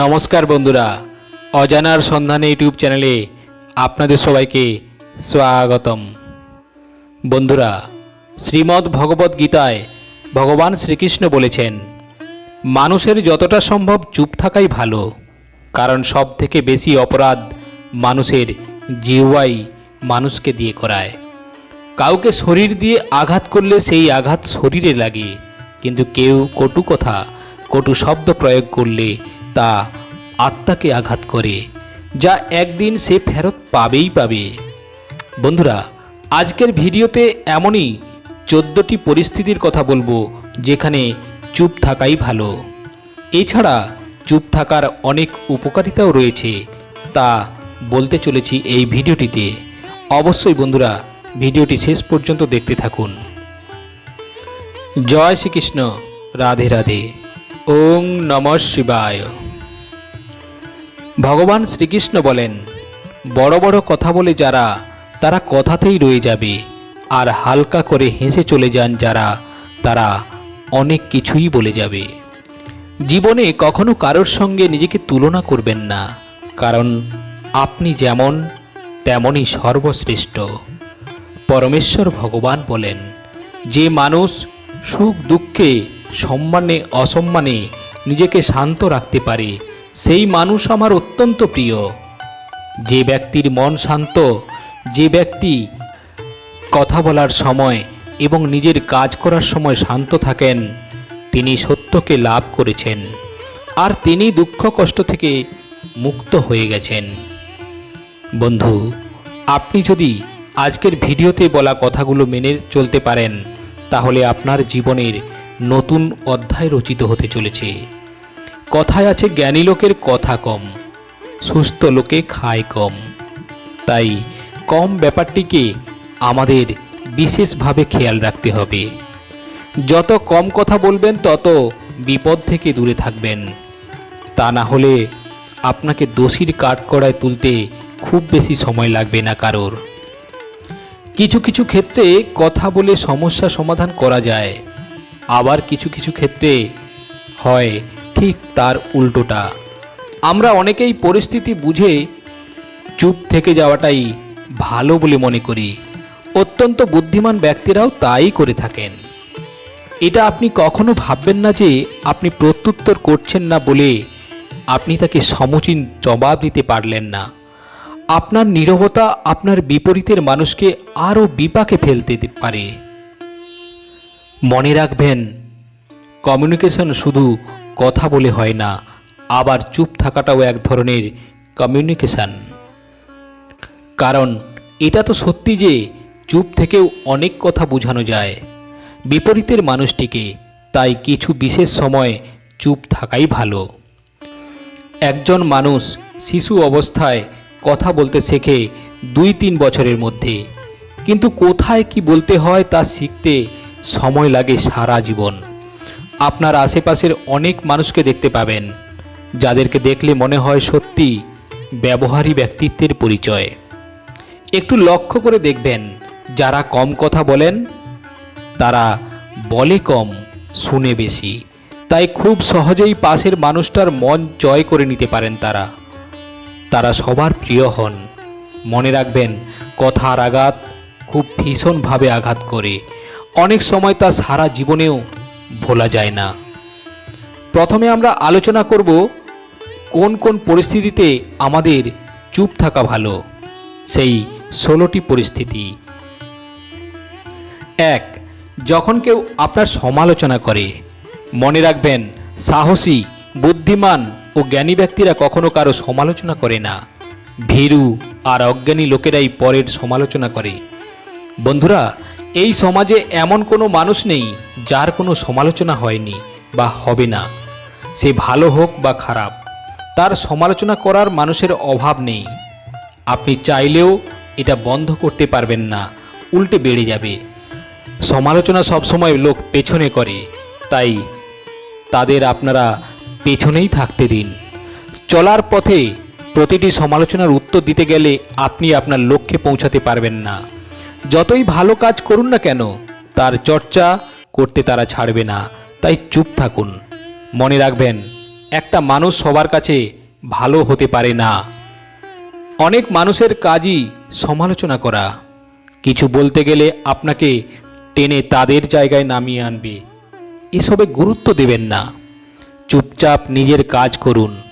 নমস্কার বন্ধুরা। অজানার সন্ধানে ইউটিউব চ্যানেলে আপনাদের সবাইকে স্বাগতম। বন্ধুরা, শ্রীমদ্ ভগবদ্ গীতায় ভগবান শ্রীকৃষ্ণ বলেছেন, মানুষের যতটা সম্ভব চুপ থাকাই ভালো, কারণ সব থেকে বেশি অপরাধ মানুষের জিহ্বাই মানুষকে দিয়ে করায়। কাউকে শরীর দিয়ে আঘাত করলে সেই আঘাত শরীরে লাগে, কিন্তু কেউ কটু কথা, কটু শব্দ প্রয়োগ করলে তা আত্মাকে আঘাত করে, যা একদিন সে ফেরত পাবেই পাবে। বন্ধুরা, আজকের ভিডিওতে এমনই চোদ্দোটি পরিস্থিতির কথা বলব, যেখানে চুপ থাকাই ভালো। এছাড়া চুপ থাকার অনেক উপকারিতাও রয়েছে, তা বলতে চলেছি এই ভিডিওটিতে। অবশ্যই বন্ধুরা, ভিডিওটি শেষ পর্যন্ত দেখতে থাকুন। জয় শ্রীকৃষ্ণ, রাধে রাধে। ওং নম শিবায়। ভগবান শ্রীকৃষ্ণ বলেন, বড় বড় কথা বলে যারা, তারা কথাতেই রয়ে যাবে। আর হালকা করে হেসে চলে যান যারা, তারা অনেক কিছুই বলে যাবে। জীবনে কখনো কারোর সঙ্গে নিজেকে তুলনা করবেন না, কারণ আপনি যেমন, তেমনই সর্বশ্রেষ্ঠ। পরমেশ্বর ভগবান বলেন, যে মানুষ সুখ দুঃখে সম্মানে অসম্মানে নিজেকে শান্ত রাখতে পারে সেই মানুষ আমার অত্যন্ত প্রিয়। যে ব্যক্তির মন শান্ত, যে ব্যক্তি কথা বলার সময় এবং নিজের কাজ করার সময় শান্ত থাকেন, তিনি সত্যকে লাভ করেছেন, আর তিনি দুঃখ কষ্ট থেকে মুক্ত হয়ে গেছেন। বন্ধু, আপনি যদি আজকের ভিডিওতে বলা কথাগুলো মেনে চলতে পারেন, তাহলে আপনার জীবনের নতুন অধ্যায় রচিত হতে চলেছে। কথায় আছে, জ্ঞানী লোকের কথা কম, সুস্থ লোকে খায় কম। তাই কম ব্যাপারটিকে আমাদের বিশেষভাবে খেয়াল রাখতে হবে। যত কম কথা বলবেন, তত বিপদ থেকে দূরে থাকবেন। তা না হলে আপনাকে দোষীর কাঠকড়ায় তুলতে খুব বেশি সময় লাগবে না কারোর। কিছু কিছু ক্ষেত্রে কথা বলে সমস্যা সমাধান করা যায়। আবার কিছু কিছু ক্ষেত্রে হয় ঠিক তার উল্টোটা। আমরা অনেকেই পরিস্থিতি বুঝে চুপ থেকে যাওয়াটাই ভালো বলে মনে করি। অত্যন্ত বুদ্ধিমান ব্যক্তিরাও তাই করে থাকেন। এটা আপনি কখনো ভাববেন না যে আপনি প্রত্যুত্তর করছেন না বলে আপনি তাকে সমুচীন জবাব দিতে পারলেন না। আপনার নীরবতা আপনার বিপরীতের মানুষকে আরও বিপাকে ফেলতে পারে। মনে রাখবেন, কমিউনিকেশন শুধু কথা বলে হয় না। আবার চুপ থাকাটাও এক ধরনের কমিউনিকেশন কারণ এটা তো সত্যি যে চুপ থেকেও অনেক কথা বোঝানো যায়। বিপরীতের মানুষটিকে, তাই কিছু বিশেষ সময় চুপ থাকাই ভালো। একজন মানুষ শিশু অবস্থায় কথা বলতে শেখে দুই তিন বছরের মধ্যে। কিন্তু কোথায় কি বলতে হয় তা শিখতে সময় লাগে সারা জীবন। আপনার আশেপাশের অনেক মানুষকে দেখতে পাবেন, যাদেরকে দেখলে মনে হয় সত্যি ব্যবহারী ব্যক্তিত্বের পরিচয়। একটু লক্ষ্য করে দেখবেন, যারা কম কথা বলেন, তারা বলে কম, শুনে বেশি। তাই খুব সহজেই পাশের মানুষটার মন জয় করে নিতে পারেন তারা। তারা সবার প্রিয় হন। মনে রাখবেন, কথার আঘাত খুব ভীষণভাবে আঘাত করে। অনেক সময় তা সারা জীবনেও ভোলা যায় না। প্রথমে আমরা আলোচনা করব কোন কোন পরিস্থিতিতে আমাদের চুপ থাকা ভালো। সেই ষোলোটি পরিস্থিতি। এক, যখন কেউ আপনার সমালোচনা করে, মনে রাখবেন সাহসী, বুদ্ধিমান ও জ্ঞানী ব্যক্তিরা কখনো কারও সমালোচনা করে না। ভীরু আর অজ্ঞানী লোকেরাই পরের সমালোচনা করে। বন্ধুরা এই সমাজে এমন কোনো মানুষ নেই যার কোনো সমালোচনা হয়নি বা হবে না। সে ভালো হোক বা খারাপ, তার সমালোচনা করার মানুষের অভাব নেই। আপনি চাইলেও এটা বন্ধ করতে পারবেন না, উল্টে বেড়ে যাবে। সমালোচনা সবসময় লোক পেছনে করে, তাই তাদের আপনারা পেছনেই থাকতে দিন। চলার পথে প্রতিটি সমালোচনার উত্তর দিতে গেলে আপনি আপনার লক্ষ্যে পৌঁছাতে পারবেন না। যতই ভালো কাজ করুন না কেন, তার চর্চা করতে তারা ছাড়বে না। তাই চুপ থাকুন। মনে রাখবেন, একটা মানুষ সবার কাছে ভালো হতে পারে না। অনেক মানুষের কাজই সমালোচনা করা। কিছু বলতে গেলে আপনাকে টেনে তাদের জায়গায় নামিয়ে আনবে। এসবে গুরুত্ব দেবেন না। চুপচাপ নিজের কাজ করুন।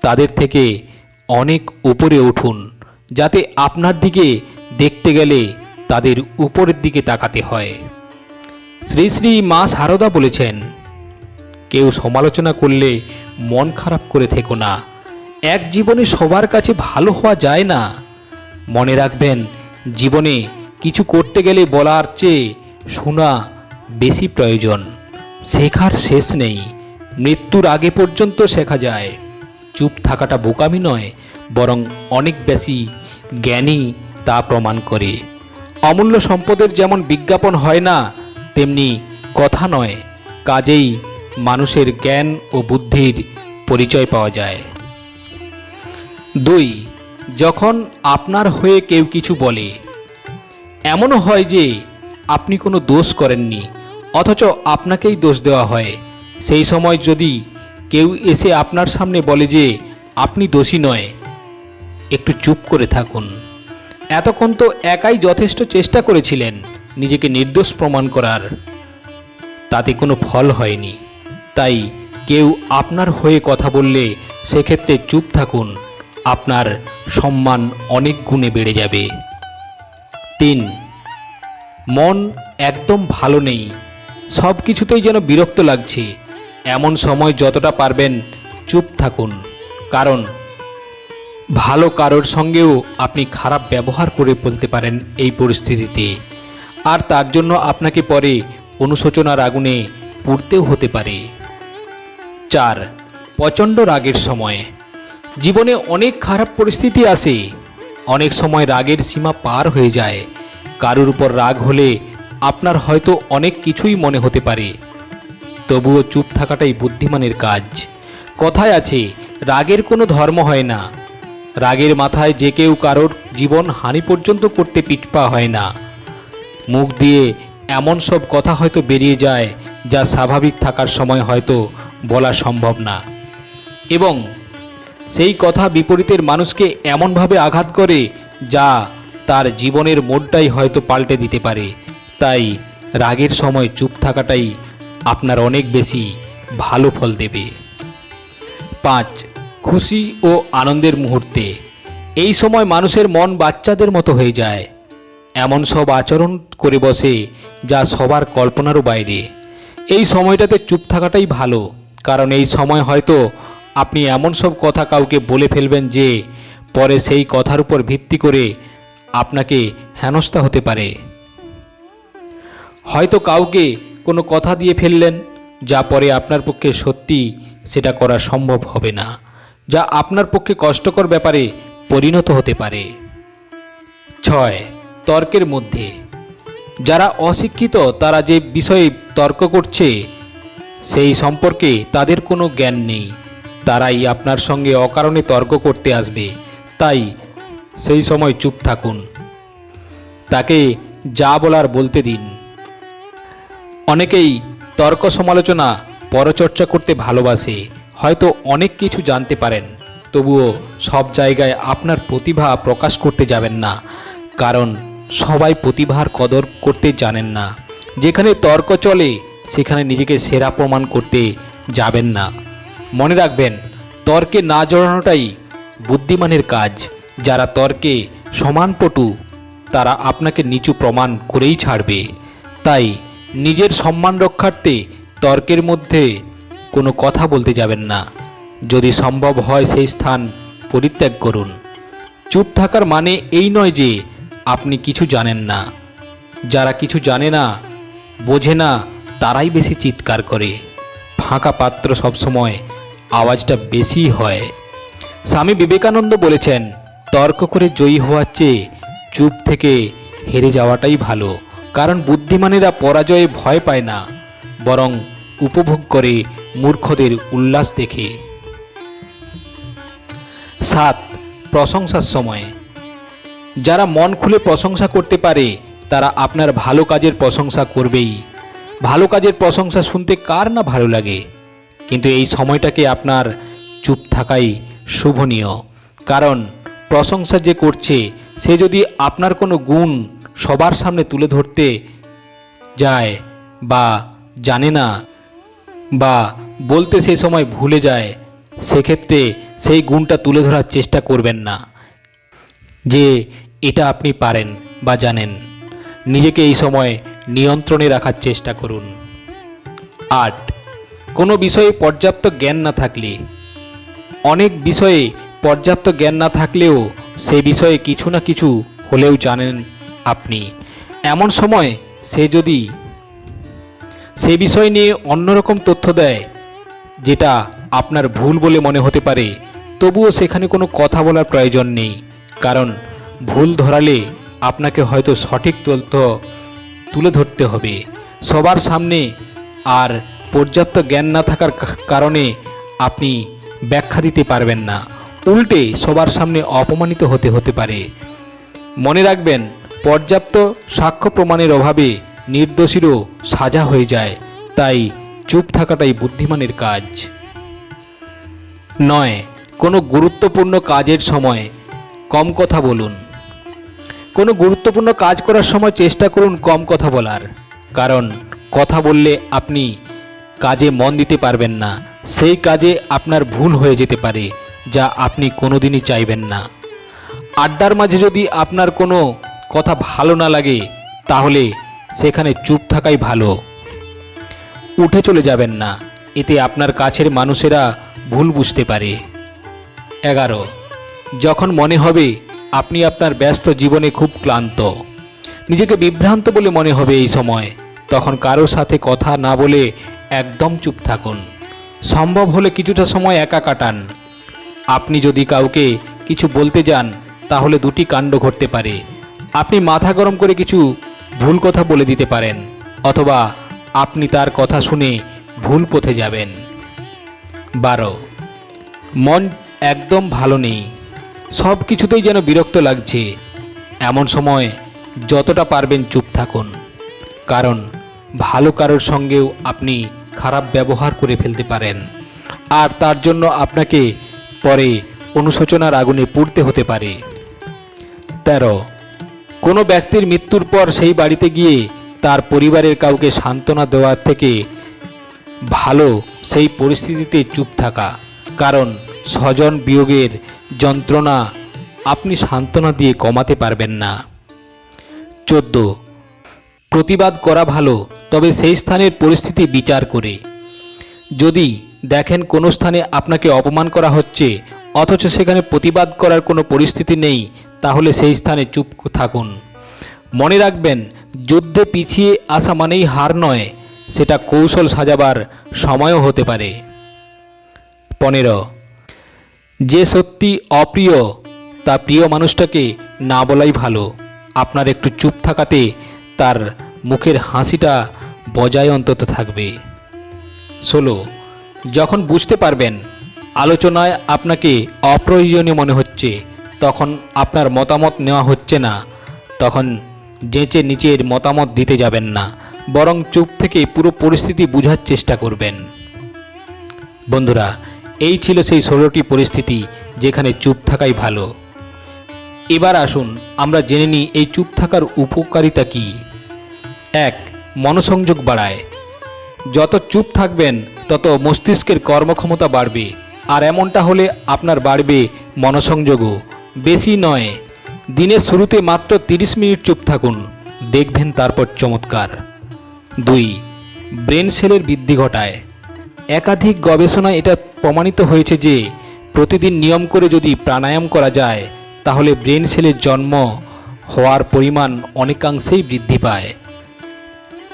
তাদের থেকে অনেক উপরে উঠুন। যাতে আপনার দিকে দেখতে গেলে তাদের উপরের দিকে তাকাতে হয়। শ্রী শ্রী মা সারদা বলেছেন, কেউ সমালোচনা করলে মন খারাপ করে থেকো না। এক জীবনে সবার কাছে ভালো হওয়া যায় না। মনে রাখবেন, জীবনে কিছু করতে গেলে বলার চেয়ে শোনা বেশি প্রয়োজন। শেখার শেষ নেই। মৃত্যুর আগে পর্যন্ত শেখা যায়। চুপ থাকাটা বোকামি নয়, বরং অনেক বেশি জ্ঞানী তা প্রমাণ করে। অমূল্য সম্পদের যেমন বিজ্ঞাপন হয় না, তেমনি কথা নয়, কাজেই মানুষের জ্ঞান ও বুদ্ধির পরিচয় পাওয়া যায়। দুই, যখন আপনার হয়ে কেউ কিছু বলে, এমনও হয় যে আপনি কোনো দোষ করেননি, অথচ আপনাকেই দোষ দেওয়া হয়। সেই সময় যদি কেউ এসে আপনার সামনে বলে যে, আপনি দোষী নয়, একটু চুপ করে থাকুন। এতক্ষণ তো একাই যথেষ্ট চেষ্টা করেছিলেন নিজেকে নির্দোষ প্রমাণ করার। তাতে কোনো ফল হয়নি। তাই কেউ আপনার হয়ে কথা বললে সেক্ষেত্রে চুপ থাকুন। আপনার সম্মান অনেক গুণে বেড়ে যাবে। তিন, মন একদম ভালো নেই। সব কিছুতেই যেন বিরক্ত লাগছে। এমন সময় যতটা পারবেন চুপ থাকুন। কারণ ভালো কারোর সঙ্গেও আপনি খারাপ ব্যবহার করে বলতে পারেন এই পরিস্থিতিতে। আর তার জন্য আপনাকে পরে অনুশোচনার আগুনে পুড়তেও হতে পারে। চার, প্রচণ্ড রাগের সময়। জীবনে অনেক খারাপ পরিস্থিতি আসে। অনেক সময় রাগের সীমা পার হয়ে যায়। কারোর উপর রাগ হলে আপনার হয়তো অনেক কিছুই মনে হতে পারে। তবুও চুপ থাকাটাই বুদ্ধিমানের কাজ। কথায় আছে, রাগের কোনো ধর্ম হয় না। রাগের মাথায় যে কেউ কারোর জীবন হানি পর্যন্ত করতে পিঠপা হয় না। মুখ দিয়ে এমন সব কথা হয়তো বেরিয়ে যায়, যা স্বাভাবিক থাকার সময় হয়তো বলা সম্ভব না। এবং সেই কথা বিপরীতের মানুষকে এমনভাবে আঘাত করে, যা তার জীবনের মোড়টাই হয়তো পাল্টে দিতে পারে। তাই রাগের সময় চুপ থাকাটাই আপনার অনেক বেশি ভালো ফল দেবে। পাঁচ খুশি ও আনন্দের মুহূর্তে। এই সময় মানুষের মন বাচ্চাদের মতো হয়ে যায়। এমন সব আচরণ করে বসে যা সবার কল্পনারও বাইরে। এই সময়টাতে চুপ থাকাটাই ভালো, কারণ এই সময় হয়তো আপনি এমন সব কথা কাউকে বলে ফেলবেন যে, পরে সেই কথার উপর ভিত্তি করে আপনাকে হেনস্থা হতে পারে। হয়তো কাউকে কোনো কথা দিয়ে ফেললেন, যা পরে আপনার পক্ষে সত্যি সেটা করা সম্ভব হবে না। যা আপনার পক্ষে কষ্টকর ব্যাপারে পরিণত হতে পারে। ছয়, তর্কের মধ্যে। যারা অশিক্ষিত, তারা যে বিষয়ে তর্ক করছে, সেই সম্পর্কে তাদের কোনো জ্ঞান নেই। তারাই আপনার সঙ্গে অকারণে তর্ক করতে আসবে। তাই সেই সময় চুপ থাকুন। তাকে যা বলার বলতে দিন। অনেকেই তর্ক সমালোচনা, পরচর্চা করতে ভালোবাসে। হয়তো অনেক কিছু জানতে পারেন। তবুও সব জায়গায় আপনার প্রতিভা প্রকাশ করতে যাবেন না। কারণ সবাই প্রতিভার কদর করতে জানেন না। যেখানে তর্ক চলে, সেখানে নিজেকে সেরা প্রমাণ করতে যাবেন না। মনে রাখবেন, তর্কে না জড়ানোটাই বুদ্ধিমানের কাজ। যারা তর্কে সমানপটু, তারা আপনাকে নিচু প্রমাণ করেই ছাড়বে। তাই নিজের সম্মান রক্ষার্থে তর্কের মধ্যে কোনো কথা বলতে যাবেন না। যদি সম্ভব হয় সেই স্থান পরিত্যাগ করুন। চুপ থাকার মানে এই নয় যে আপনি কিছু জানেন না। যারা কিছু জানে না, বোঝে না, তারাই বেশি চিৎকার করে। ফাঁকা পাত্র সবসময় আওয়াজটা বেশি হয়। স্বামী বিবেকানন্দ বলেছেন, তর্ক করে জয়ী হওয়ার চেয়ে চুপ থেকে হেরে যাওয়াটাই ভালো। কারণ বুদ্ধিমানেরা পরাজয়ে ভয় পায় না, বরং উপভোগ করে মূর্খদের উল্লাস দেখে। সাত, প্রশংসার সময়। যারা মন খুলে প্রশংসা করতে পারে, তারা আপনার ভালো কাজের প্রশংসা করবেই। ভালো কাজের প্রশংসা শুনতে কার না ভালো লাগে? কিন্তু এই সময়টাকে আপনার চুপ থাকাই শুভনীয়। কারণ, প্রশংসা যে করছে, সে যদি আপনার কোনো গুণ সবার সামনে তুলে ধরতে যায় বা জানে না বা বলতে সেই সময় ভুলে যায়, সেক্ষেত্রে সেই গুণটা তুলে ধরার চেষ্টা করবেন না। যে এটা আপনি পারেন বা জানেন, নিজেকে এই সময় নিয়ন্ত্রণে রাখার চেষ্টা করুন। আট, কোনো বিষয়ে পর্যাপ্ত জ্ঞান না থাকলে। অনেক বিষয়ে পর্যাপ্ত জ্ঞান না থাকলেও সে বিষয়ে কিছু না কিছু হলেও জানেন আপনি। এমন সময় সে যদি সে বিষয় নিয়ে অন্যরকম তথ্য দেয়, যেটা আপনার ভুল বলে মনে হতে পারে। তবুও সেখানে কোনো কথা বলার প্রয়োজন নেই, কারণ ভুল ধরালে আপনাকে হয়তো সঠিক তথ্য তুলে ধরতে হবে। সবার সামনে আর পর্যাপ্ত জ্ঞান না থাকার কারণে আপনি ব্যাখ্যা দিতে পারবেন না। উল্টে সবার সামনে অপমানিত হতে হতে পারে। মনে রাখবেন, পর্যাপ্ত সাক্ষ্য প্রমাণের অভাবে নির্দোষীরও সাজা হয়ে যায়। তাই চুপ থাকাটাই বুদ্ধিমানের কাজ। নয়, কোনো গুরুত্বপূর্ণ কাজের সময় কম কথা বলুন। কোনো গুরুত্বপূর্ণ কাজ করার সময় চেষ্টা করুন কম কথা বলার। কারণ কথা বললে আপনি কাজে মন দিতে পারবেন না। সেই কাজে আপনার ভুল হয়ে যেতে পারে, যা আপনি কোনোদিনই চাইবেন না। আড্ডার মাঝে যদি আপনার কোনো কথা ভালো না লাগে, তাহলে সেখানে চুপ থাকাই ভালো। উঠে চলে যাবেন না, এতে আপনার কাছের মানুষেরা ভুল বুঝতে পারে। এগারো, যখন মনে হবে আপনি আপনার ব্যস্ত জীবনে খুব ক্লান্ত, নিজেকে বিভ্রান্ত বলে মনে হবে এই সময়, তখন কারোর সাথে কথা না বলে একদম চুপ থাকুন। সম্ভব হলে কিছুটা সময় একা কাটান। আপনি যদি কাউকে কিছু বলতে যান, তাহলে দুটি কাণ্ড ঘটতে পারে। আপনি মাথা গরম করে কিছু ভুল কথা বলে দিতে পারেন, অথবা আপনি তার কথা শুনে ভুল পথে যাবেন। বারো, মন একদম ভালো নেই। সব কিছুতেই যেন বিরক্ত লাগছে। এমন সময় যতটা পারবেন চুপ থাকুন। কারণ ভালো কারোর সঙ্গেও আপনি খারাপ ব্যবহার করে ফেলতে পারেন। আর তার জন্য আপনাকে পরে অনুশোচনার আগুনে পুড়তে হতে পারে। তেরো কোনো ব্যক্তির মৃত্যুর পর সেই বাড়িতে গিয়ে তার পরিবারের কাউকে সান্ত্বনা দেওয়ার থেকে ভালো সেই পরিস্থিতিতে চুপ থাকা। কারণ স্বজন বিয়োগের যন্ত্রণা আপনি সান্ত্বনা দিয়ে কমাতে পারবেন না। চোদ্দ। প্রতিবাদ করা ভালো, তবে সেই স্থানের পরিস্থিতি বিচার করে। যদি দেখেন কোনো স্থানে আপনাকে অপমান করা হচ্ছে, অথচ সেখানে প্রতিবাদ করার কোনো পরিস্থিতি নেই তাহলে সেই স্থানে চুপ থাকুন। মনে রাখবেন, যুদ্ধে পিছিয়ে আসা মানেই হার নয়, সেটা কৌশল সাজাবার সময়ও হতে পারে। পনেরো। যে সত্যি অপ্রিয়, তা প্রিয় মানুষটাকে না বলাই ভালো। আপনার একটু চুপ থাকাতে তার মুখের হাসিটা বজায় অন্তত থাকবে। ষোলো। যখন বুঝতে পারবেন, আলোচনায় আপনাকে অপ্রয়োজনীয় মনে হচ্ছে তখন আপনার মতামত নেওয়া হচ্ছে না। তখন যেচে নিচের মতামত দিতে যাবেন না। বরং চুপ থেকে পুরো পরিস্থিতি বোঝার চেষ্টা করবেন। বন্ধুরা, এই ছিল সেই ষোলোটি পরিস্থিতি যেখানে চুপ থাকাই ভালো। এবার আসুন আমরা জেনে নিই এই চুপ থাকার উপকারিতা কী। এক, মনোসংযোগ বাড়ায়। যত চুপ থাকবেন, তত মস্তিষ্কের কর্মক্ষমতা বাড়বে। আর এমনটা হলে আপনার বাড়বে মনোসংযোগও। বেশি নয়। দিনের শুরুতে মাত্র 30 মিনিট চুপ থাকুন। দেখবেন তারপর চমৎকার। দুই, ব্রেন সেলের বৃদ্ধি ঘটায়। একাধিক গবেষণায় এটা প্রমাণিত হয়েছে যে, প্রতিদিন নিয়ম করে যদি প্রাণায়াম করা যায়, তাহলে ব্রেন সেলের জন্ম হওয়ার পরিমাণ অনেকাংশেই বৃদ্ধি পায়।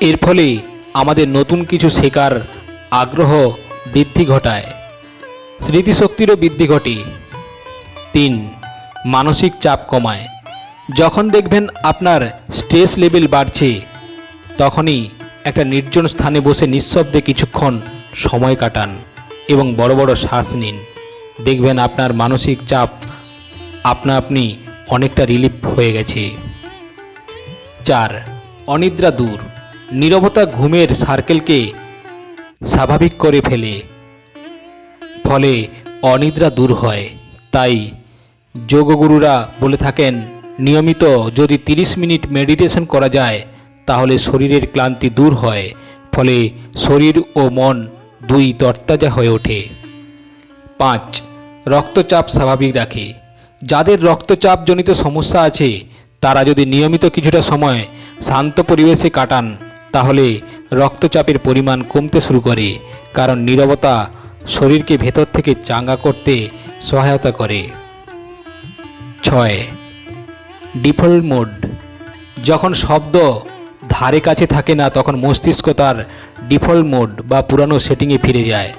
এর ফলে আমাদের নতুন কিছু শেখার আগ্রহ বৃদ্ধি ঘটায়। স্মৃতিশক্তিরও বৃদ্ধি ঘটে। তিন মানসিক চাপ কমায়। যখন দেখবেন আপনার স্ট্রেস লেভেল বাড়ছে, তখনই একটা নির্জন স্থানে বসে নিঃশব্দে কিছুক্ষণ সময় কাটান এবং বড় বড় শ্বাস নিন। দেখবেন আপনার মানসিক চাপ আপনা আপনি অনেকটা রিলিফ হয়ে গেছে। চার, অনিদ্রা দূর। নীরবতা ঘুমের সার্কেলকে স্বাভাবিক করে ফেলে। ফলে অনিদ্রা দূর হয়, তাই যোগগুরুরা বলে থাকেন, নিয়মিত যদি 30 মিনিট মেডিটেশন করা যায়, তাহলে শরীরের ক্লান্তি দূর হয়, ফলে শরীর ও মন দুই তরতাজা হয়ে ওঠে। পাঁচ, রক্তচাপ স্বাভাবিক রাখে। যাদের রক্তচাপজনিত সমস্যা আছে, তারা যদি নিয়মিত কিছুটা সময় শান্ত পরিবেশে কাটান, তাহলে রক্তচাপের পরিমাণ কমতে শুরু করে, কারণ নীরবতা শরীরকে ভেতর থেকে চাঙ্গা করতে সহায়তা করে। ছয়। Default mode. যখন শব্দ ধারে কাছে থাকে না, তখন মস্তিষ্ক তার ডিফল্ট মোড বা পুরানো সেটিংয়ে ফিরে যায়।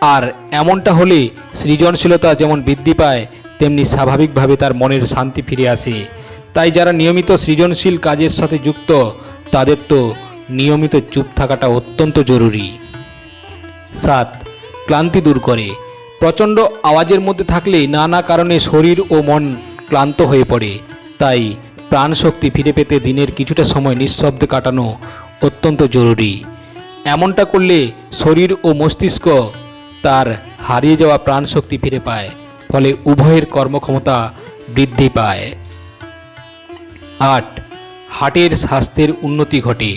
আর এমনটা হলে সৃজনশীলতা যেমন বৃদ্ধি পায়, তেমনি স্বাভাবিকভাবে তার মনের শান্তি ফিরে আসে। তাই যারা নিয়মিত সৃজনশীল কাজের সাথে যুক্ত, তাদের তো নিয়মিত চুপ থাকাটা অত্যন্ত জরুরি। সাত, ক্লান্তি দূর করে। প্রচণ্ড আওয়াজের মধ্যে থাকলে নানা কারণে শরীর ও মন ক্লান্ত হয়ে পড়ে। তাই প্রাণশক্তি ফিরে পেতে দিনের কিছুটা সময় নিঃশব্দে কাটানো অত্যন্ত জরুরি। এমনটা করলে শরীর ও মস্তিষ্ক তার হারিয়ে যাওয়া প্রাণশক্তি ফিরে পায়, ফলে উভয়ের কর্মক্ষমতা বৃদ্ধি পায়। আট, হার্টের স্বাস্থ্যের উন্নতি ঘটে।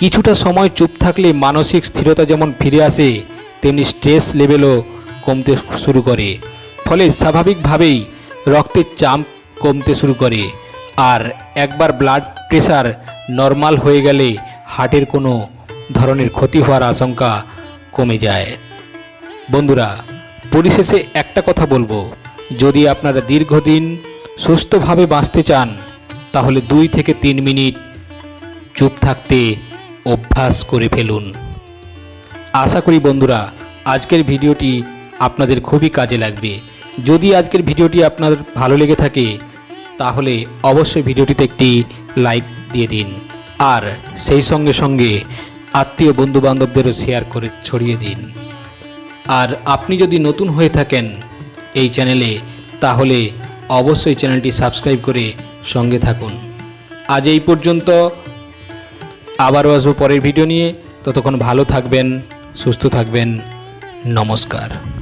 কিছুটা সময় চুপ থাকলে মানসিক স্থিরতা যেমন ফিরে আসে, তেমনি স্ট্রেস লেভেলও কমতে শুরু করে। ফলে স্বাভাবিকভাবেই রক্তের চাপ কমতে শুরু করে। আর একবার ব্লাড প্রেশার নর্মাল হয়ে গেলে হার্টের কোনো ধরনের ক্ষতি হওয়ার আশঙ্কা কমে যায়। বন্ধুরা, পরিশেষে একটা কথা বলব। যদি আপনারা দীর্ঘদিন সুস্থভাবে বাঁচতে চান, তাহলে দুই থেকে তিন মিনিট চুপ থাকতে অভ্যাস করে ফেলুন। আশা করি বন্ধুরা, আজকের ভিডিওটি আপনাদের খুবই কাজে লাগবে। যদি আজকের ভিডিওটি আপনার ভালো লেগে থাকে, তাহলে অবশ্যই ভিডিওটিতে একটি লাইক দিয়ে দিন। আর সেই সঙ্গে সঙ্গে আত্মীয় বন্ধু বান্ধবদেরও শেয়ার করে ছড়িয়ে দিন। আর আপনি যদি নতুন হয়ে থাকেন এই চ্যানেলে, তাহলে অবশ্যই চ্যানেলটি সাবস্ক্রাইব করে সঙ্গে থাকুন। আজ এই পর্যন্ত। আবারও আসব পরের ভিডিও নিয়ে। ততক্ষণ ভালো থাকবেন, সুস্থ থাকবেন। নমস্কার।